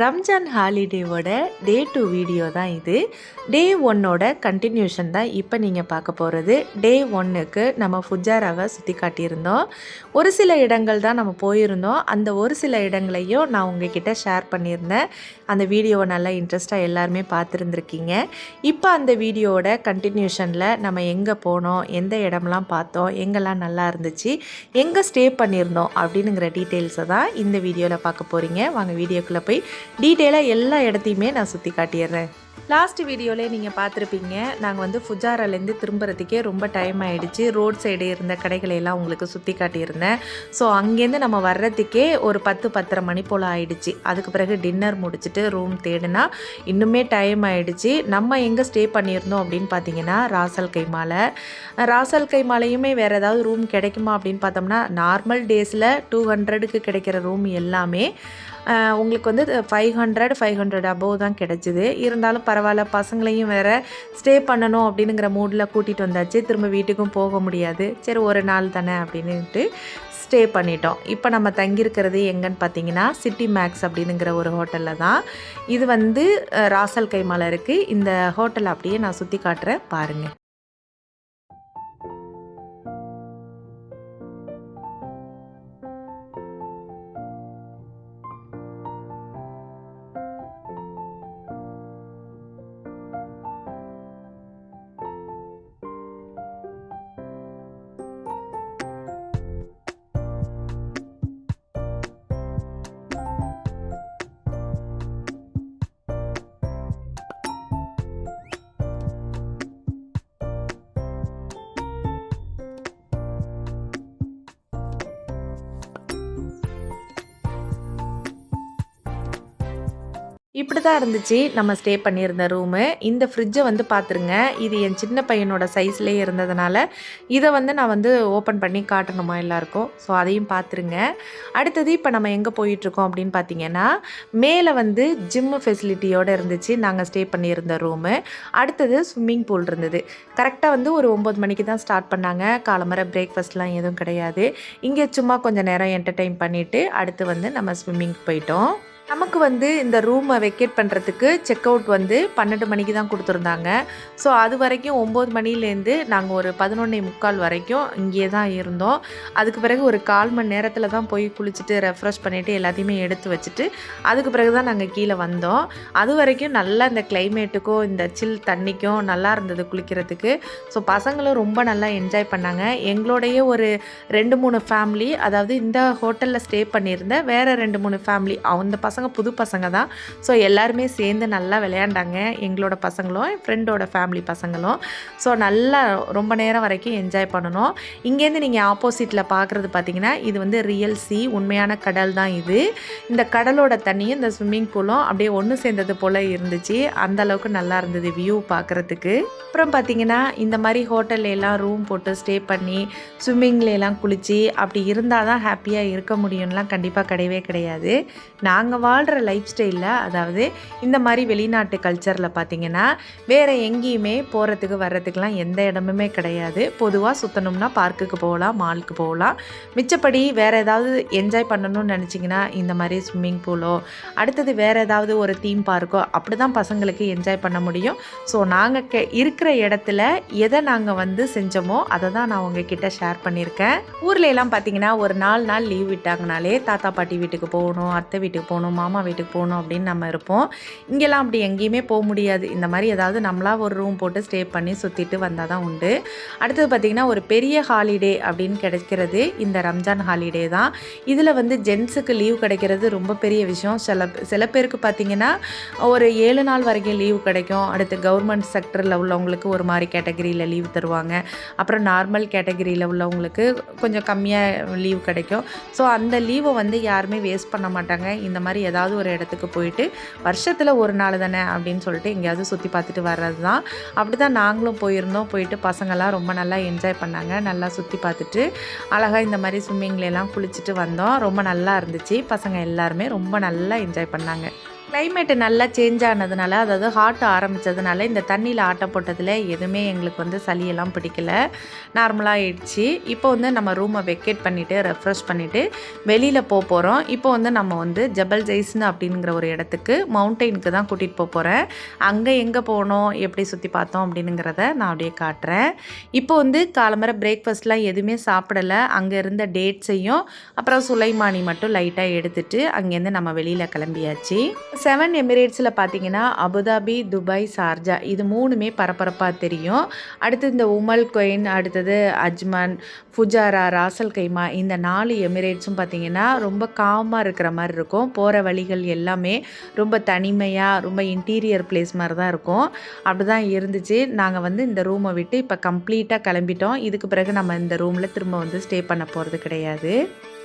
ரம்ஜான் ஹாலிடேவோட day two video தான் இது. டே ஒன்னோட கண்டினியூஷன் தான் இப்போ நீங்கள் பார்க்க போகிறது டே ஒன்னுக்கு நம்ம ஃபுஜாராவை சுற்றி காட்டியிருந்தோம். ஒரு சில இடங்கள் தான் நம்ம போயிருந்தோம். அந்த ஒரு சில இடங்களையும் நான் உங்ககிட்ட ஷேர் பண்ணியிருந்தேன். அந்த வீடியோவை நல்லா இன்ட்ரெஸ்ட்டாக எல்லாருமே பார்த்துருந்துருக்கீங்க. இப்போ அந்த வீடியோவோட கண்டினியூஷனில் நம்ம எங்கே போனோம் எந்த இடம்லாம் பார்த்தோம் எங்கெல்லாம் நல்லா இருந்துச்சு எங்கே ஸ்டே பண்ணியிருந்தோம் அப்படின்னுங்கிற டீட்டெயில்ஸை தான் இந்த வீடியோவில் பார்க்க போகிறீங்க வாங்க வீடியோக்குள்ளே போய் டீட்டெயிலாக எல்லா இடத்தையுமே நான் சுற்றி காட்டிடுறேன். லாஸ்ட் வீடியோவில் நீங்கள் பார்த்துருப்பீங்க. நாங்கள் வந்து ஃபுஜாராலேருந்து திரும்புறதுக்கே ரொம்ப டைம் ஆகிடுச்சு ரோட் சைடு இருந்த கடைகளை எல்லாம் உங்களுக்கு சுற்றி காட்டியிருந்தேன். ஸோ அங்கேருந்து நம்ம வர்றதுக்கே ஒரு பத்து பத்தரை மணி போல் ஆயிடுச்சு. அதுக்கு பிறகு டின்னர் முடிச்சுட்டு ரூம் தேடினா இன்னுமே டைம் ஆகிடுச்சு நம்ம எங்கே ஸ்டே பண்ணியிருந்தோம் அப்படின்னு பார்த்தீங்கன்னா ராசல் கைமாலை ராசல் கைமாலையுமே வேறு ஏதாவது ரூம் கிடைக்குமா அப்படின்னு பார்த்தோம்னா நார்மல் டேஸில் டூ ஹண்ட்ரடுக்கு கிடைக்கிற ரூம் எல்லாமே உங்களுக்கு வந்து five hundred five hundred above தான் கிடச்சிது. இருந்தாலும் பரவாயில்ல பசங்களையும் வேறு ஸ்டே பண்ணணும் அப்படிங்கிற மூடில் கூட்டிகிட்டு வந்தாச்சு. திரும்ப வீட்டுக்கும் போக முடியாது. சரி ஒரு நாள் தானே அப்படின்ட்டு ஸ்டே பண்ணிட்டோம். இப்போ நம்ம தங்கியிருக்கிறது எங்கன்னு பார்த்தீங்கன்னா சிட்டி மேக்ஸ் அப்படின்னுங்கிற ஒரு ஹோட்டலில் தான். இது வந்து ராசல் கைமால இருக்குது இந்த ஹோட்டல் அப்படியே நான் சுற்றி காட்டுறேன். பாருங்கள் இப்படி தான் இருந்துச்சு. நம்ம ஸ்டே பண்ணியிருந்த ரூமு இந்த ஃப்ரிட்ஜை வந்து பார்த்துருங்க இது என் சின்ன பையனோட சைஸ்லேயே இருந்ததுனால இதை வந்து நான் வந்து ஓப்பன் பண்ணி காட்டணுமா எல்லாருக்கும்? ஸோ அதையும் பார்த்துருங்க அடுத்தது இப்போ நம்ம எங்கே போயிட்டுருக்கோம் அப்படின்னு பார்த்தீங்கன்னா மேலே வந்து ஜிம்மு ஃபெசிலிட்டியோடு இருந்துச்சு. நாங்கள் ஸ்டே பண்ணியிருந்த ரூமு அடுத்தது ஸ்விம்மிங் பூல் இருந்தது. கரெக்டாக வந்து ஒரு ஒம்பது மணிக்கு தான் ஸ்டார்ட் பண்ணாங்க. காலம்பர பிரேக்ஃபாஸ்ட்லாம் எதுவும் கிடையாது. இங்கே சும்மா கொஞ்சம் நேரம் என்டர்டெயின் பண்ணிவிட்டு அடுத்து வந்து நம்ம ஸ்விம்மிங் போயிட்டோம். நமக்கு வந்து இந்த ரூமை வெக்கேட் பண்ணுறதுக்கு செக் அவுட் வந்து பன்னெண்டு மணிக்கு தான் கொடுத்துருந்தாங்க. ஸோ அது வரைக்கும் ஒம்பது மணிலேருந்து நாங்கள் ஒரு பதினொன்னே முக்கால் வரைக்கும் இங்கே தான் இருந்தோம். அதுக்கு பிறகு ஒரு கால் மணி நேரத்தில் தான் போய் குளிச்சுட்டு ரெஃப்ரெஷ் பண்ணிவிட்டு எல்லாத்தையுமே எடுத்து வச்சுட்டு அதுக்கு பிறகு தான் நாங்கள் கீழே வந்தோம். அது வரைக்கும் நல்லா இந்த கிளைமேட்டுக்கும் இந்த சில் தண்ணிக்கும் நல்லா இருந்தது குளிக்கிறதுக்கு. ஸோ பசங்களும் ரொம்ப நல்லா என்ஜாய் பண்ணாங்க. எங்களோடைய ஒரு ரெண்டு மூணு ஃபேமிலி அதாவது இந்த ஹோட்டலில் ஸ்டே பண்ணியிருந்த வேறு ரெண்டு மூணு ஃபேமிலி அந்த பசங்க பசங்க புது பசங்க தான். ஸோ எல்லாருமே சேர்ந்து நல்லா விளையாண்டாங்க. எங்களோட பசங்களும் என் ஃப்ரெண்டோட ஃபேமிலி பசங்களும். ஸோ நல்லா ரொம்ப நேரம் வரைக்கும் என்ஜாய் பண்ணணும். இங்கேருந்து நீங்கள் ஆப்போசிட்டில் பார்க்குறது பார்த்தீங்கன்னா இது வந்து ரியல் சி உண்மையான கடல் தான் இது. இந்த கடலோட தண்ணியும் இந்த ஸ்விம்மிங் பூலும் அப்படியே ஒன்று சேர்ந்தது போல் இருந்துச்சு. அந்த அளவுக்கு நல்லா இருந்தது வியூ பார்க்குறதுக்கு அப்புறம் பார்த்தீங்கன்னா இந்த மாதிரி ஹோட்டல்ல எல்லாம் ரூம் போட்டு ஸ்டே பண்ணி ஸ்விம்மிங்லாம் குளித்து அப்படி இருந்தால் தான் ஹாப்பியாக இருக்க முடியும்லாம் கண்டிப்பாக கிடையவே கிடையாது. நாங்கள் வாழ்கிற லைஃப் ஸ்டைலில் அதாவது இந்த மாதிரி வெளிநாட்டு கல்ச்சரில் பார்த்தீங்கன்னா வேறு எங்கேயுமே போகிறதுக்கு வர்றதுக்கெலாம் எந்த இடமுமே கிடையாது. பொதுவாக சுற்றணும்னா பார்க்குக்கு போகலாம் மாலுக்கு போகலாம். மிச்சப்படி வேறு ஏதாவது என்ஜாய் பண்ணணும்னு நினச்சிங்கன்னா இந்த மாதிரி ஸ்விம்மிங் பூலோ அடுத்தது வேறு ஏதாவது ஒரு தீம் பார்க்கோ அப்படி தான் பசங்களுக்கு என்ஜாய் பண்ண முடியும். ஸோ நாங்கள் கே இருக்கிற இடத்துல எதை நாங்கள் வந்து செஞ்சோமோ அதை தான் நான் உங்ககிட்ட ஷேர் பண்ணியிருக்கேன். ஊர்ல எல்லாம் பார்த்தீங்கன்னா ஒரு நாலு நாள் லீவ் விட்டாங்கனாலே தாத்தா பாட்டி வீட்டுக்கு போகணும் அத்தை வீட்டுக்கு போகணும் மாமா வீட்டுக்கு போகணும் அப்படின்னு நம்ம இருப்போம். இங்கெல்லாம் அப்படி எங்கேயுமே போக முடியாது. இந்த மாதிரி ஏதாவது நம்மளா ஒரு ரூம் போட்டு ஸ்டே பண்ணி சுற்றிட்டு வந்தால் தான் உண்டு. அடுத்தது பார்த்திங்கன்னா ஒரு பெரிய ஹாலிடே அப்படின்னு கிடைக்கிறது இந்த ரம்ஜான் ஹாலிடே தான். இதில் வந்து ஜென்ஸுக்கு லீவ் கிடைக்கிறது ரொம்ப பெரிய விஷயம். சில சில பேருக்கு பார்த்திங்கன்னா ஒரு ஏழு நாள் வரைக்கும் லீவ் கிடைக்கும். அடுத்து கவர்மெண்ட் செக்டரில் உள்ளவங்களுக்கு ஒரு மாதிரி கேட்டகரியில் லீவ் தருவாங்க. அப்புறம் நார்மல் கேட்டகரியில் உள்ளவங்களுக்கு கொஞ்சம் கம்மியாக லீவ் கிடைக்கும். ஸோ அந்த லீவை வந்து யாருமே வேஸ்ட் பண்ண மாட்டாங்க. இந்த மாதிரி ஏதாவது ஒரு இடத்துக்கு போயிட்டு வருஷத்தில் ஒரு நாள் தானே அப்படின்னு சொல்லிட்டு எங்கேயாவது சுற்றி பார்த்துட்டு வர்றது தான் அப்படி தான் நாங்களும் போயிருந்தோம். போயிட்டு பசங்கள்லாம் ரொம்ப நல்லா என்ஜாய் பண்ணாங்க. நல்லா சுற்றி பார்த்துட்டு அழகாக இந்த மாதிரி ஸ்விம்மிங்லாம் குளிச்சுட்டு வந்தோம். ரொம்ப நல்லா இருந்துச்சு. பசங்க எல்லாருமே ரொம்ப நல்லா என்ஜாய் பண்ணாங்க. கிளைமேட்டு நல்லா சேஞ்ச் ஆனதுனால அதாவது ஹாட் ஆரம்பித்ததுனால இந்த தண்ணியில் ஆட்டம் போட்டதில் எதுவுமே எங்களுக்கு வந்து சளியெல்லாம் பிடிக்கல. நார்மலாக ஆயிடுச்சு. இப்போ வந்து நம்ம ரூமை வெக்கேட் பண்ணிவிட்டு ரெஃப்ரெஷ் பண்ணிவிட்டு வெளியில் போக போகிறோம் இப்போ வந்து நம்ம வந்து ஜபல் ஜெய்ஸ்னு அப்படிங்கிற ஒரு இடத்துக்கு மவுண்டெயினுக்கு தான் கூட்டிகிட்டு போக போகிறேன் அங்கே எங்கே போனோம் எப்படி சுற்றி பார்த்தோம் அப்படிங்கிறத நான் அப்படியே காட்டுறேன். இப்போ வந்து காலம்பர பிரேக்ஃபாஸ்ட்லாம் எதுவுமே சாப்பிடலை. அங்கே இருந்த டேட்ஸையும் அப்புறம் சுலைமானி மட்டும் லைட்டாக எடுத்துகிட்டு அங்கேருந்து நம்ம வெளியில் கிளம்பியாச்சு. செவன் எமிரேட்ஸில் பார்த்தீங்கன்னா அபுதாபி துபாய் சார்ஜா இது மூணுமே பரபரப்பாக தெரியும். அடுத்து இந்த உமல் கொயின் அடுத்தது அஜ்மான் ஃபுஜாரா ராசல் கைமா இந்த நாலு எமிரேட்ஸும் பார்த்தீங்கன்னா ரொம்ப காமாக இருக்கிற மாதிரி இருக்கும். போகிற வழிகள் எல்லாமே ரொம்ப தனிமையாக ரொம்ப இன்டீரியர் பிளேஸ் மாதிரி தான் இருக்கும். அப்படி தான் இருந்துச்சு. நாங்கள் வந்து இந்த ரூமை விட்டு இப்போ கம்ப்ளீட்டாக கிளம்பிட்டோம். இதுக்கு பிறகு நம்ம இந்த ரூமில் திரும்ப வந்து ஸ்டே பண்ண போகிறது கிடையாது.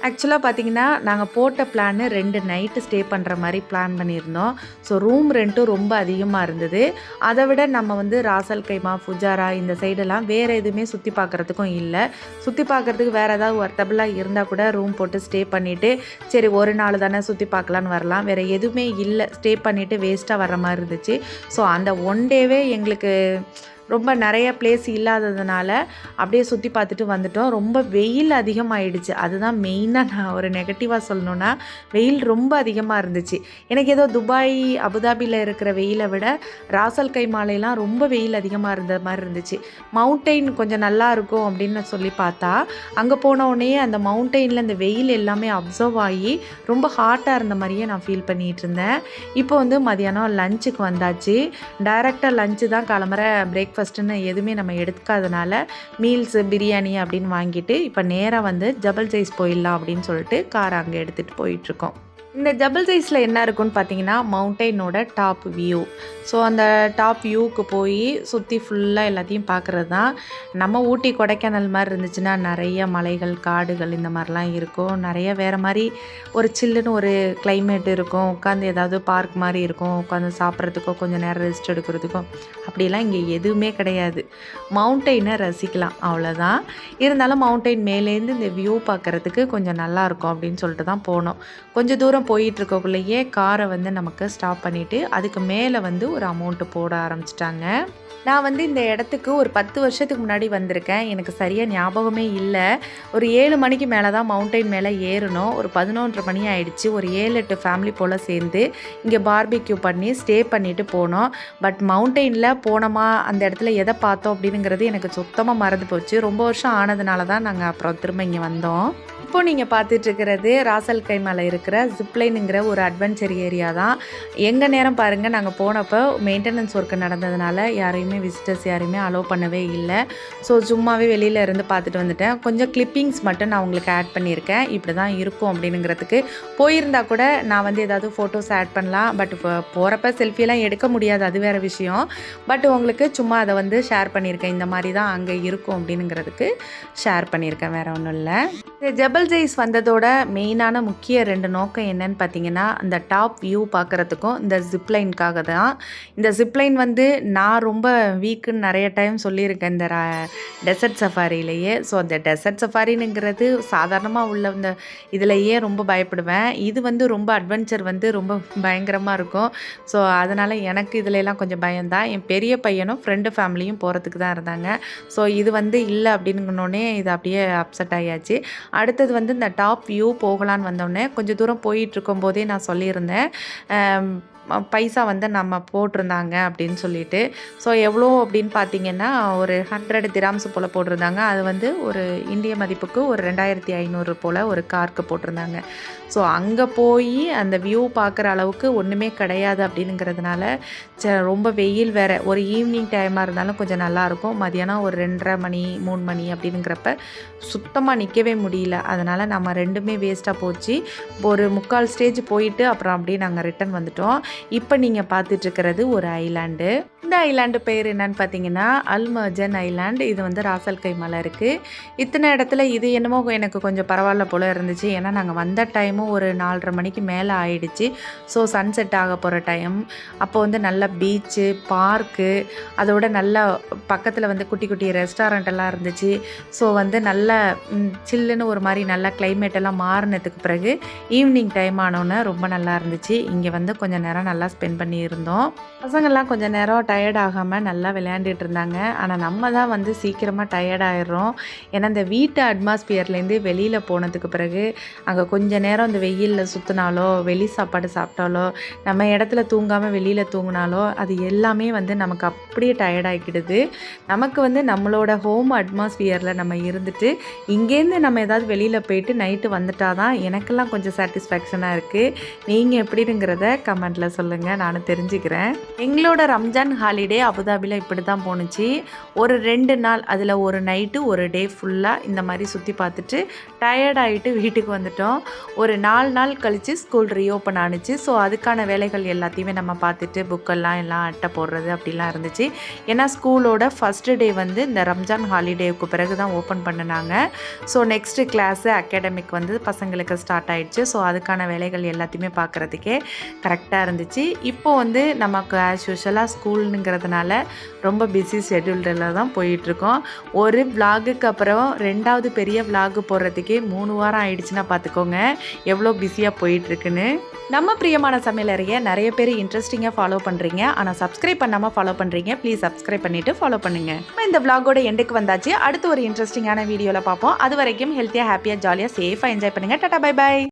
ஆக்சுவலாக பார்த்தீங்கன்னா நாங்கள் போட்ட பிளான்னு ரெண்டு நைட்டு ஸ்டே பண்ணுற மாதிரி பிளான் பண்ணியிருந்தோம் ஸோ ரூம் ரெண்ட்டும் ரொம்ப அதிகமாக இருந்தது. அதை விட நம்ம வந்து ராசல் கைமா ஃபுஜாரா இந்த சைடெல்லாம் வேறு எதுவுமே சுற்றி பார்க்குறதுக்கும் இல்லை. சுற்றி பார்க்குறதுக்கு வேறு ஏதாவது ஒர்த்தபிளாக இருந்தால் கூட ரூம் போட்டு ஸ்டே பண்ணிவிட்டு சரி ஒரு நாள் தானே சுற்றி பார்க்கலான்னு வரலாம். வேறு எதுவுமே இல்லை. ஸ்டே பண்ணிவிட்டு வேஸ்ட்டாக வர மாதிரி இருந்துச்சு. ஸோ அந்த ஒன் டேவே எங்களுக்கு ரொம்ப நிறைய பிளேஸ் இல்லாததுனால அப்படியே சுற்றி பார்த்துட்டு வந்துட்டோம். ரொம்ப வெயில் அதிகமாகிடுச்சு அதுதான் மெயினாக நான் ஒரு நெகட்டிவாக சொல்லணுன்னா வெயில் ரொம்ப அதிகமாக இருந்துச்சு. எனக்கு ஏதோ துபாய் அபுதாபியில் இருக்கிற வெயிலை விட ராசல் கை மாலையெல்லாம் ரொம்ப வெயில் அதிகமாக இருந்த மாதிரி இருந்துச்சு. மவுண்டெயின் கொஞ்சம் நல்லா இருக்கும் அப்படின்னு சொல்லி பார்த்தா அங்கே போன உடனே அந்த மவுண்டெயினில் அந்த வெயில் எல்லாமே அப்சர்வ் ஆகி ரொம்ப ஹாட்டாக இருந்த மாதிரியே நான் ஃபீல் பண்ணிகிட்டு இருந்தேன். இப்போ வந்து மதியானம் லஞ்சுக்கு வந்தாச்சு. டைரெக்டாக லஞ்சு தான் கிளம்புற பிரேக்ஃபாஸ்ட்டுன்னு எதுவுமே நம்ம எடுக்காதனால மீல்ஸு பிரியாணி அப்படின்னு வாங்கிட்டு இப்போ நேராக வந்து ஜபல் சைஸ் போயிடலாம் அப்படின்னு சொல்லிட்டு கார் அங்கே எடுத்துகிட்டு போயிட்டுருக்கோம் இந்த ஜபல் சைஸில் என்ன இருக்குன்னு பார்த்தீங்கன்னா மவுண்டெயினோட டாப் வியூ. ஸோ அந்த டாப் வியூவுக்கு போய் சுற்றி ஃபுல்லாக எல்லாத்தையும் பார்க்குறது தான் நம்ம ஊட்டி கொடைக்கானல் மாதிரி இருந்துச்சுன்னா நிறைய மலைகள் காடுகள் இந்த மாதிரிலாம் இருக்கும். நிறைய வேறு மாதிரி ஒரு சில்லுன்னு ஒரு கிளைமேட் இருக்கும். உட்காந்து ஏதாவது பார்க் மாதிரி இருக்கும். உட்காந்து சாப்பிட்றதுக்கோ கொஞ்சம் நேரம் ரெஸ்ட் எடுக்கிறதுக்கும் அப்படிலாம் இங்கே எதுவுமே கிடையாது. மவுண்டெயினை ரசிக்கலாம் அவ்வளோதான் இருந்தாலும் மவுண்டெயின் மேலேருந்து இந்த வியூ பார்க்குறதுக்கு கொஞ்சம் நல்லாயிருக்கும் அப்படின்னு சொல்லிட்டு தான் போனோம். கொஞ்சம் தூரம் போயிட்டு போயிட்டுருக்கக்குள்ளேயே காரை வந்து நமக்கு ஸ்டாப் பண்ணிவிட்டு அதுக்கு மேலே வந்து ஒரு அமௌண்ட்டு போட ஆரம்பிச்சிட்டாங்க. நான் வந்து இந்த இடத்துக்கு ஒரு பத்து வருஷத்துக்கு முன்னாடி வந்திருக்கேன். எனக்கு சரியாக ஞாபகமே இல்லை. ஒரு ஏழு மணிக்கு மேலே தான் மவுண்டைன் மேலே ஏறணும். ஒரு பதினொன்றரை மணி ஆயிடுச்சு. ஒரு ஏழு எட்டு ஃபேமிலி போல் சேர்ந்து இங்கே பார்பிக்யூ பண்ணி ஸ்டே பண்ணிவிட்டு போனோம். பட் மவுண்டெயினில் போனோமா அந்த இடத்துல எதை பார்த்தோம் அப்படிங்கிறது எனக்கு சுத்தமாக மறந்து போச்சு. ரொம்ப வருஷம் ஆனதுனால தான் நாங்கள் அப்புறம் திரும்ப இங்கே வந்தோம். இப்போ நீங்கள் பார்த்துட்டு இருக்கிறது ராசல் கைமலை இருக்கிற ஜிப்லைனுங்கிற ஒரு அட்வென்ச்சர் ஏரியா தான். எங்கள் நேரம் பாருங்கள் நாங்கள் போனப்போ மெயின்டெனன்ஸ் ஒர்க்கு நடந்ததுனால யாரையுமே விசிட்டர்ஸ் யாரையுமே அலோவ் பண்ணவே இல்லை. ஸோ சும்மாவே வெளியில் இருந்து பார்த்துட்டு வந்துட்டேன். கொஞ்சம் கிளிப்பிங்ஸ் மட்டும் நான் உங்களுக்கு ஆட் பண்ணியிருக்கேன். இப்படி தான் இருக்கும் அப்படிங்கிறதுக்கு. போயிருந்தா கூட நான் வந்து ஏதாவது ஃபோட்டோஸ் ஆட் பண்ணலாம். பட் போகிறப்ப செல்ஃபியெல்லாம் எடுக்க முடியாது. அது வேறு விஷயம். பட் உங்களுக்கு சும்மா அதை வந்து ஷேர் பண்ணியிருக்கேன். இந்த மாதிரி தான் அங்கே இருக்கும் அப்படிங்கிறதுக்கு ஷேர் பண்ணியிருக்கேன். வேறு ஒன்றும் இல்லை. ஜபல் ஜெய்ஸ் வந்ததோட மெயினான முக்கிய ரெண்டு நோக்கம் என்ன என்னன்னு பார்த்தீங்கன்னா இந்த டாப் வியூ பார்க்குறதுக்கும் இந்த ஜிப்லைனுக்காக தான். இந்த ஜிப்லைன் வந்து நான் ரொம்ப வீக்குன்னு நிறைய டைம் சொல்லியிருக்கேன் இந்த டெசர்ட் சஃபாரியிலேயே ஸோ அந்த டெசர்ட் சஃபாரினுங்கிறது சாதாரணமாக உள்ள இந்த இதிலையே ரொம்ப பயப்படுவேன். இது வந்து ரொம்ப அட்வென்ச்சர் வந்து ரொம்ப பயங்கரமாக இருக்கும். ஸோ அதனால் எனக்கு இதுலலாம் கொஞ்சம் பயம்தான் என் பெரிய பையனும் ஃப்ரெண்டு ஃபேமிலியும் போகிறதுக்கு தான் இருந்தாங்க. ஸோ இது வந்து இல்லை அப்படின்னோடனே இது அப்படியே அப்செட் ஆகியாச்சு அடுத்தது வந்து இந்த டாப் வியூ போகலான்னு வந்தோடனே கொஞ்சம் தூரம் போயிட்டு இருக்கும்போதே நான் சொல்லியிருந்தேன். பைசா வந்து நம்ம போட்டிருந்தாங்க அப்படின்னு சொல்லிட்டு. ஸோ எவ்வளோ அப்படின்னு பார்த்தீங்கன்னா ஒரு ஹண்ட்ரட் திராம்ஸ் போல் போட்டிருந்தாங்க. அது வந்து ஒரு இந்திய மதிப்புக்கு ஒரு ரெண்டாயிரத்தி ஐநூறு போல் ஒரு கார்க்கு போட்டிருந்தாங்க. ஸோ அங்கே போய் அந்த வியூ பார்க்குற அளவுக்கு ஒன்றுமே கிடையாது அப்படிங்கிறதுனால ச ரொம்ப வெயில் வேறு. ஒரு ஈவினிங் டைமாக இருந்தாலும் கொஞ்சம் நல்லாயிருக்கும் மதியானம் ஒரு ரெண்டரை மணி மூணு மணி அப்படிங்கிறப்ப சுத்தமாக நிற்கவே முடியல. அதனால் நம்ம ரெண்டுமே வேஸ்ட்டாக போச்சு. ஒரு முக்கால் ஸ்டேஜ் போயிட்டு அப்புறம் அப்படியே நாங்கள் ரிட்டன் வந்துட்டோம். இப்போ நீங்கள் பார்த்துட்ருக்கிறது ஒரு ஐலாண்டு இந்த ஐலாண்டு பேர் என்னன்னு பார்த்தீங்கன்னா அல்மர்ஜன் ஐலாண்டு இது வந்து ராசல்கை மலை இருக்குது இத்தனை இடத்துல இது என்னமோ எனக்கு கொஞ்சம் பரவாயில்ல போல் இருந்துச்சு. ஏன்னா நாங்கள் வந்த டைமும் ஒரு நாலரை மணிக்கு மேலே ஆயிடுச்சு. ஸோ சன்செட் ஆக போகிற டைம் அப்போ வந்து நல்ல பீச்சு பார்க்கு அதோட நல்ல பக்கத்தில் வந்து குட்டி குட்டி ரெஸ்டாரண்ட் எல்லாம் இருந்துச்சு. ஸோ வந்து நல்ல சில்லுன்னு ஒரு மாதிரி நல்ல கிளைமேட் எல்லாம் மாறினதுக்கு பிறகு ஈவினிங் டைம் ஆனோன்னே ரொம்ப நல்லா இருந்துச்சு. இங்கே வந்து கொஞ்சம் நேரம் நேரம் நல்லா ஸ்பெண்ட் பண்ணியிருந்தோம். பசங்கள்லாம் கொஞ்சம் நேரம் டயர்ட் ஆகாமல் நல்லா விளையாண்டுட்டு இருந்தாங்க. ஆனால் நம்ம தான் வந்து சீக்கிரமாக டயர்ட் ஆயிடுறோம். ஏன்னா இந்த வீட்டு அட்மாஸ்பியர்லேருந்து வெளியில் போனதுக்கு பிறகு அங்கே கொஞ்ச நேரம் இந்த வெயிலில் சுற்றினாலோ வெளி சாப்பாடு சாப்பிட்டாலோ நம்ம இடத்துல தூங்காமல் வெளியில் தூங்கினாலோ அது எல்லாமே வந்து நமக்கு அப்படியே டயர்ட் ஆகிக்கிடுது நமக்கு வந்து நம்மளோட ஹோம் அட்மாஸ்பியரில் நம்ம இருந்துட்டு இங்கேருந்து நம்ம ஏதாவது வெளியில் போயிட்டு நைட்டு வந்துட்டால் தான் எனக்கெல்லாம் கொஞ்சம் சாட்டிஸ்ஃபேக்ஷனாக இருக்குது நீங்கள் எப்படிங்கிறத கமெண்ட்டில் சொல்லுங்கள் நானும் தெரிஞ்சுக்கிறேன். எங்களோட ரம்ஜான் ஹாலிடே அபுதாபியில் இப்படி தான் போணுச்சு. ஒரு ரெண்டு நாள் அதில் ஒரு நைட்டு ஒரு டே ஃபுல்லாக இந்த மாதிரி சுற்றி பார்த்துட்டு டயர்ட் ஆகிட்டு வீட்டுக்கு வந்துட்டோம். ஒரு நாலு நாள் கழித்து ஸ்கூல் ரீஓப்பன் ஆணுச்சு ஸோ அதுக்கான வேலைகள் எல்லாத்தையுமே நம்ம பார்த்துட்டு புக்கெல்லாம் எல்லாம் அட்டை போடுறது அப்படிலாம் இருந்துச்சு. ஏன்னா ஸ்கூலோட ஃபஸ்ட்டு டே வந்து இந்த ரம்ஜான் ஹாலிடேவுக்கு பிறகு தான் ஓப்பன் பண்ணினாங்க. ஸோ நெக்ஸ்ட்டு கிளாஸு அகாடமிக் வந்து பசங்களுக்கு ஸ்டார்ட் ஆகிடுச்சு ஸோ அதுக்கான வேலைகள் எல்லாத்தையுமே பார்க்குறதுக்கே கரெக்டாக இருந்துச்சு. இப்போ வந்து நமக்கு ஆஸ் யூஷுவலாக ஸ்கூலுங்கிறதுனால ரொம்ப பிஸி ஷெட்யூல்டில் தான் போயிட்டுருக்கோம் ஒரு விலாகுக்கு அப்புறம் ரெண்டாவது பெரிய விலாகு போடுறதுக்கே மூணு வாரம் ஆயிடுச்சுன்னா பார்த்துக்கோங்க எவ்வளோ பிஸியாக போயிட்டுருக்குன்னு. நம்ம பிரியமான சமையலறைய நிறைய பேர் இன்ட்ரெஸ்டிங்காக ஃபாலோ பண்ணுறீங்க ஆனால் சப்ஸ்கிரைப் பண்ணாமல் ஃபாலோ பண்ணுறீங்க ப்ளீஸ் சப்ஸ்கிரைப் பண்ணிவிட்டு ஃபாலோ பண்ணுங்கள் நம்ம இந்த vlog-ஓட எண்டுக்கு வந்தாச்சு. அடுத்து ஒரு இன்ட்ரெஸ்டிங்கான வீடியோவில் பார்ப்போம். அது வரைக்கும் ஹெல்த்தியாக ஹாப்பியாக ஜாலியாக சேஃபாக என்ஜாய் பண்ணுங்கள் டாட்டா பை பை